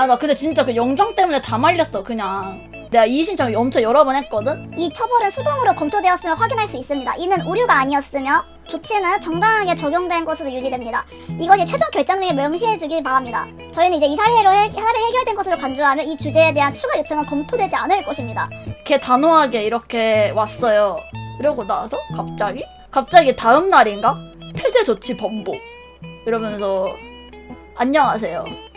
아 나 근데 진짜 그 영정 때문에 다 말렸어 그냥 내가 이의 신청 엄청 여러 번 했거든 이 처벌은 수동으로 검토되었음을 확인할 수 있습니다. 이는 오류가 아니었으며 조치는 정당하게 적용된 것으로 유지됩니다. 이것이 최종 결정을 명시해 주길 바랍니다. 저희는 이제 이 사례로 해, 사례 해결된 것으로 간주하며 이 주제에 대한 추가 요청은 검토되지 않을 것입니다. 걔 단호하게 이렇게 왔어요 이러고 나서 갑자기 갑자기 다음 날인가 폐쇄 조치 번복 이러면서 안녕하세요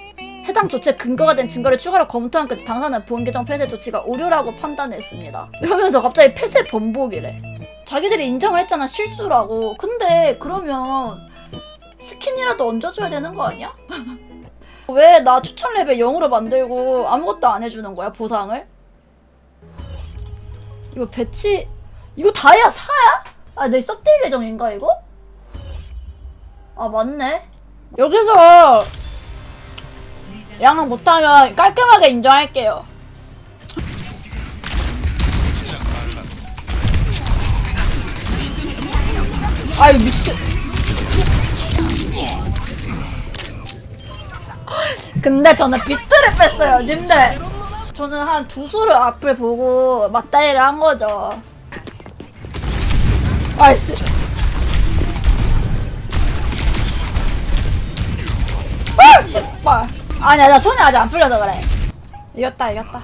해당 조치에 근거가 된 증거를 추가로 검토한 끝 당사는 본 계정 폐쇄 조치가 오류라고 판단했습니다. 이러면서 갑자기 폐쇄 번복이래. 자기들이 인정을 했잖아 실수라고. 근데 그러면 스킨이라도 얹어줘야 되는 거 아니야? 왜 나 추천 레벨 0으로 만들고 아무것도 안 해주는 거야 보상을? 이거 배치 이거 다이아 4야? 아내 썩딜 계정인가 이거? 아 맞네. 여기서 양을 못하면 깔끔하게 인정할게요. 아유 미친. 근데 저는 비트를 뺐어요, 님들. 저는 한 두 수를 앞을 보고 맞다이를 한 거죠. 아이씨. 아, 씨발. 아니야, 나 손이 아직 안 풀려서 그래. 이겼다, 이겼다.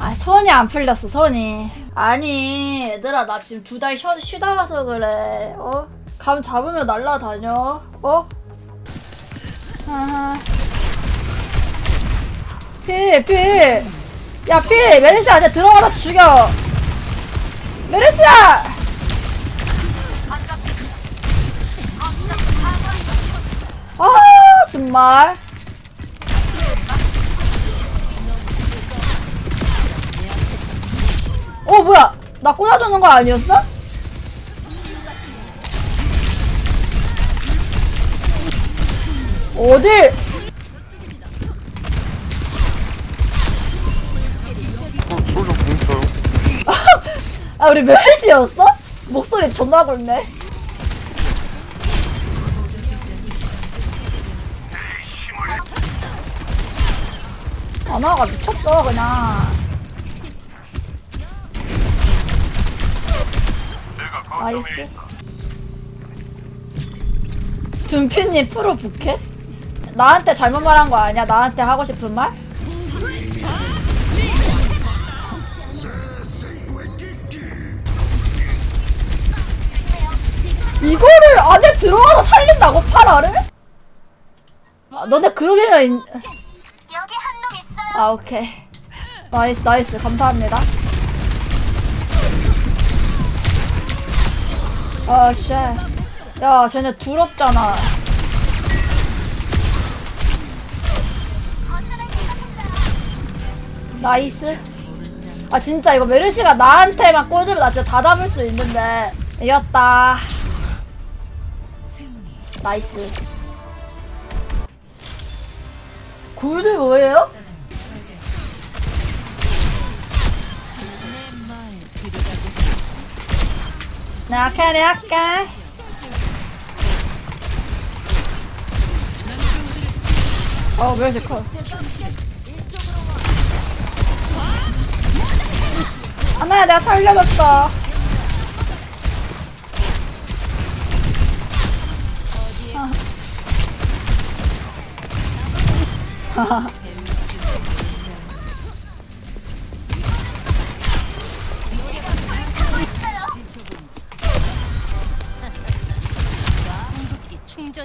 아, 손이 안 풀렸어, 손이. 아니, 얘들아, 나 지금 두 달 쉬다 가서 그래. 어? 감 잡으면 날라다녀. 어? 아하. 피, 피. 야, 피. 메르시아, 이제 들어가서 죽여. 메르시아! 아, 정말. 어, 뭐야? 나 꽂아주는 거 아니었어? 어딜? 소주 공 있어요? 아, 우리 메르시였어? 목소리 존나 굵네. 아나가 미쳤어, 그냥. 나이스. 둠피님 프로 부캐? 나한테 잘못 말한 거 아니야? 나한테 하고 싶은 말? 이거를 안에 들어와서 살린다고 파라를? 아, 너네 그러게요. 인... 여기 한 놈 있어요. 아 오케이. 나이스 나이스 감사합니다. 아 쉣. 야 쟤네 두렵잖아. 나이스. 아 진짜 이거 메르시가 나한테만 꽂으면 나 진짜 다 잡을 수 있는데 이겼다. 나이스. 골드 뭐예요? 나 캐리 할게. 어, 멸시 컷. 하나야, 내가 살려줬어.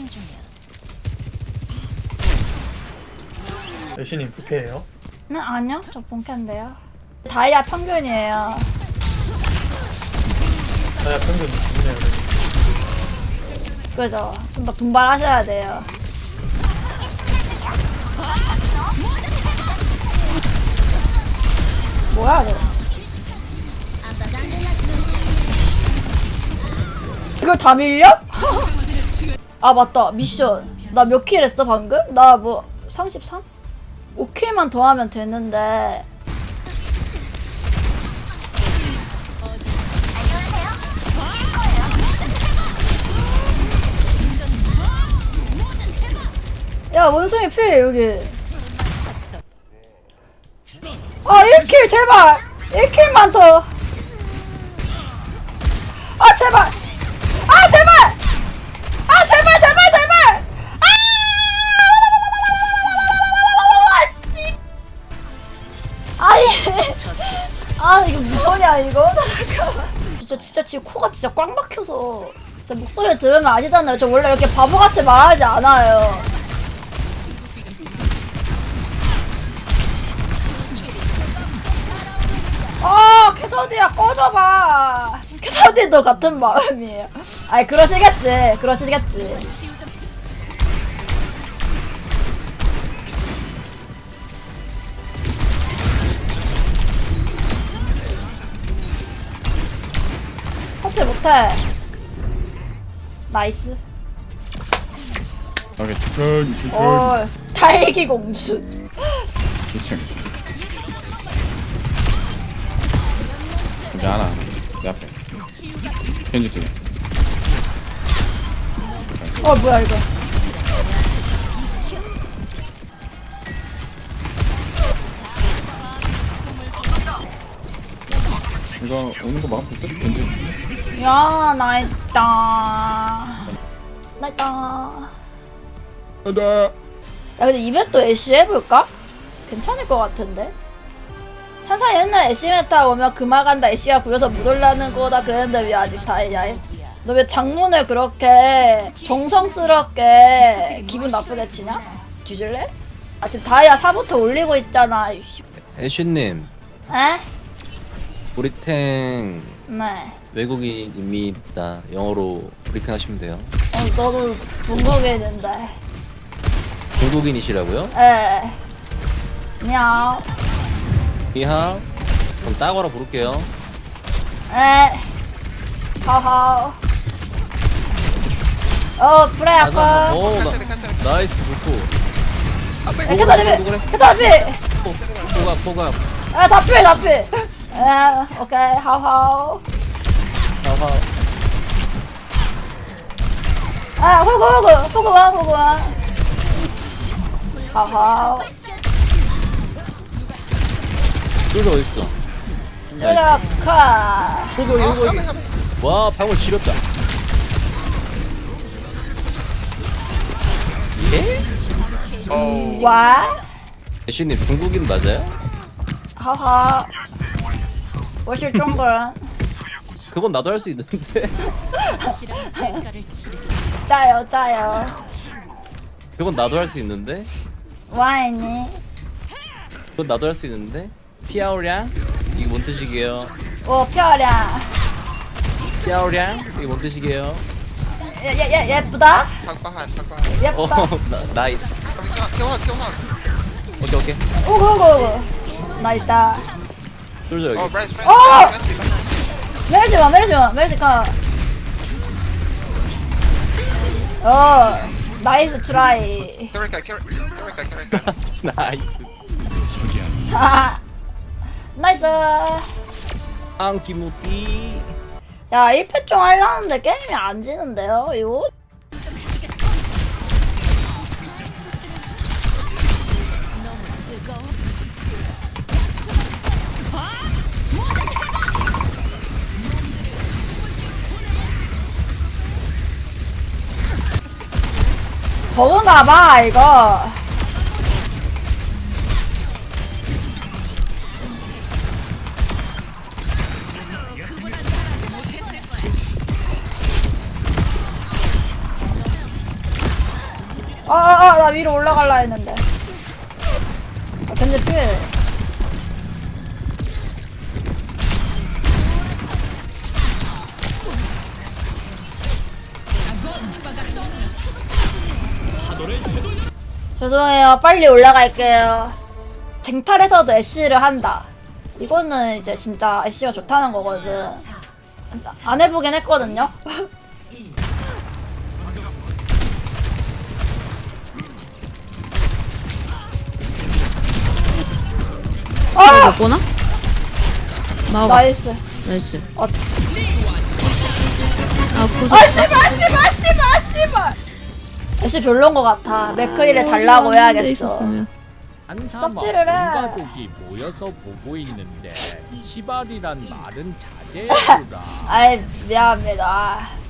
충전 중이야. 여신님 부캐예요? 네, 아니요. 저 본캔데요. 다이아 평균이에요. 나야 평균 누구냐 그래 그죠? 좀 더 분발하셔야 돼요. 뭐야, 저 이걸 다 밀려? 아, 맞다. 미션. 나 몇 킬 했어, 방금? 나 뭐, 33? 5킬만 더 하면 되는데. 야, 원숭이 필, 여기. 아 1킬 제발 1킬만 더아 제발 지금 코가 진짜 꽉 막혀서. 진짜 목소리 들으면 아시잖아요. 저 원래 이렇게 바보같이 말하지 않아요. 아 캐서디야 꺼져봐. 캐서디도 같은 마음이에요. 아이 그러시겠지. 그러시겠지 못해 나이스. 오케이. 천천히 천천히 어 딸기 공주. 2층 이제 하나. 내 앞에. 켄지 쪽에. 어 뭐야 이거 이거 오는 거수 있어? 켄지 야 나있다 나있다 가자 야 근데 이벤트 애쉬 해볼까? 괜찮을 것 같은데 산사 옛날 애쉬 메타 오면 그마 간다 애쉬가 구려서 못 올라는 거다 그랬는데 왜 아직 다이야 너 왜 장문을 그렇게 정성스럽게 기분 나쁘게 치냐? 뒤질래? 아 지금 다이아 4부터 올리고 있잖아. 애쉬님 에? 우리 탱 네. 외국인입니다. 영어로 브리핑 하시면 돼요. 어, 너도 중국인인데. 중국인이시라고요? 에 냐오 이하 그럼 따거라 부를게요. 에 하하. 어 그래 아까 오 나, 나이스 좋고. 캐타 리비 캐타 리비 포- 포가 포가. 아 다 필 다 필 에 오케이. 하하 하하 아 호구 호구. 호구 와 어딨어? 호구 여기 호구 여기 와 방울 지렸다. 예? 와? 애쉬님 중국인 맞아요? 하하 오실 종건 그건 나도 할 수 있는데. 짜요 짜요. 그건 나도 할 수 있는데. 와인이. 그건 나도 할 수 있는데. 피아오량 이게 뭔 뜻이게요? 오 펴량. 피아오량 이게 뭔 뜻이게요? 예예 예, 예쁘다? 탁바한 탁바한 예쁘다. 나이 켜확 켜확. 오케이 오케이. 오고 오고 나 있다. 쫄져 여기 어 브레스 브레스 어! 브레스 메르시마 메르시마 메르시카 어 나이스 트라이. 나이스. 하하 나이스. 안기무띠 야 1패 좀 하려는데 게임이 안 지는데요 이거 버그인가 봐 이거. 아아아 나 위로 올라갈라 했는데. 아 근데 필 죄송해요. 빨리 올라갈게요. 쟁탈에서도 애쉬를 한다. 이거는 이제 진짜 애쉬가 좋다는 거거든. 안 해보긴 했거든요. 아! 먹거나? 마오가 나이스. 나이스. 어. 아 고소 아 씨발 씨발 씨발 씨발 애쉬 별론 것 같아 맥크리를 달라고 돼 해야겠어 있었으면 썩지를 해. 가족이 모여서 보고 있는데 시발이란 말은 자제해주라. 아이 미안합니다.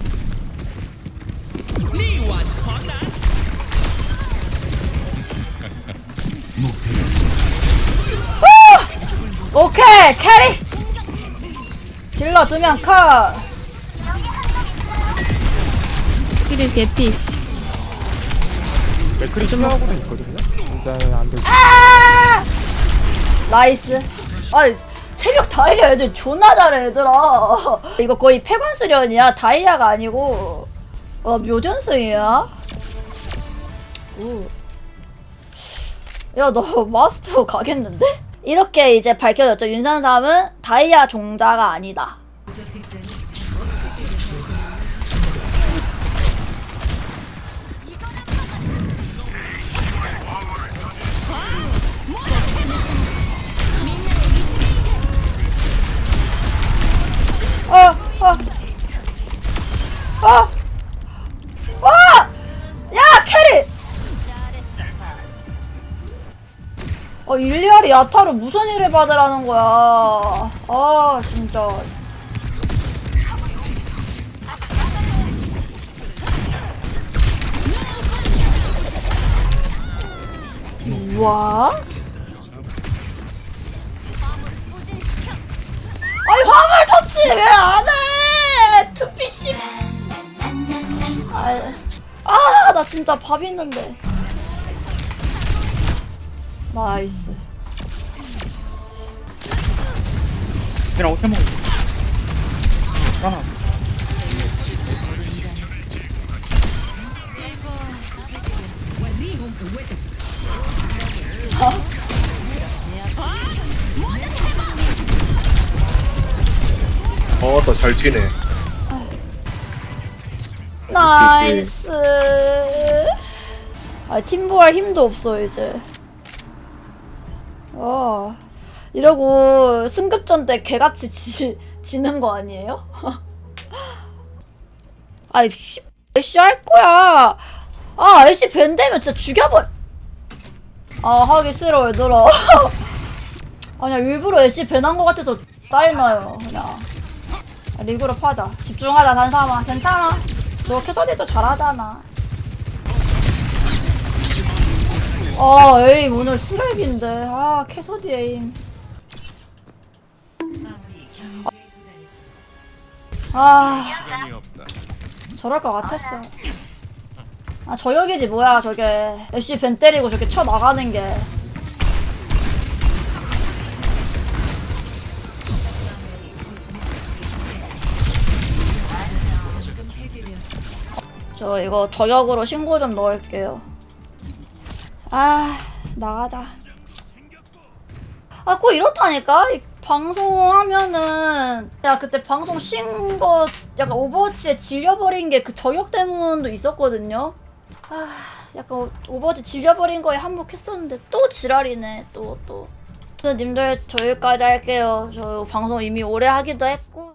후! 오케이 캐리 딜러 두명 컷. 키를 개피. 맥크리 실하고도 있거든요. 진짜 안 돼. 아! 나이스. 아이 새벽 다이아 애들 존나 잘해 얘들아. 이거 거의 폐관 수련이야. 다이아가 아니고 어 묘전승이야. 오. 야너 마스터 가겠는데? 이렇게 이제 밝혀졌죠. 윤산삼은 다이아 종자가 아니다. 야타로 무슨 일을 받으라는 거야. 아, 진짜. 우와. 아니 화물 터치 왜 안 해? 투피씨. 아, 나 진짜 밥 있는데. 나이스. 그냥 어떻게 먹어? 하나. 어, 나잘 튀네. 나이스. 아, 팀보할 힘도 없어, 이제. 어. 이러고 승급전 때 개같이 지, 지는 거 아니에요? 아이, 씨, 애쉬 할 거야. 아, 애쉬 밴되면 진짜 죽여버려. 아, 하기 싫어, 얘들아. 아니야, 일부러 애쉬 밴한 거 같아서 짜증나요, 그냥. 아, 리그로 파자. 집중하자, 단삼아. 괜찮아. 너 캐서디도 잘하잖아. 아, 에임 오늘 쓰레기인데. 아, 캐서디 에임. 아, 저럴 것 같았어. 아, 저격이지 뭐야, 저게. 애쉬 벤 때리고 저렇게 쳐 나가는 게. 저 이거 저격으로 신고 좀 넣을게요. 아, 나가자. 아, 꼭 이렇다니까? 이 방송하면은, 야, 그때 방송 쉰 거, 약간 오버워치에 질려버린 게 그 저격 때문도 있었거든요? 아, 약간 오- 오버워치 질려버린 거에 한몫했었는데, 또 지랄이네, 또, 또. 님들, 저 여기까지 할게요. 저 방송 이미 오래 하기도 했고.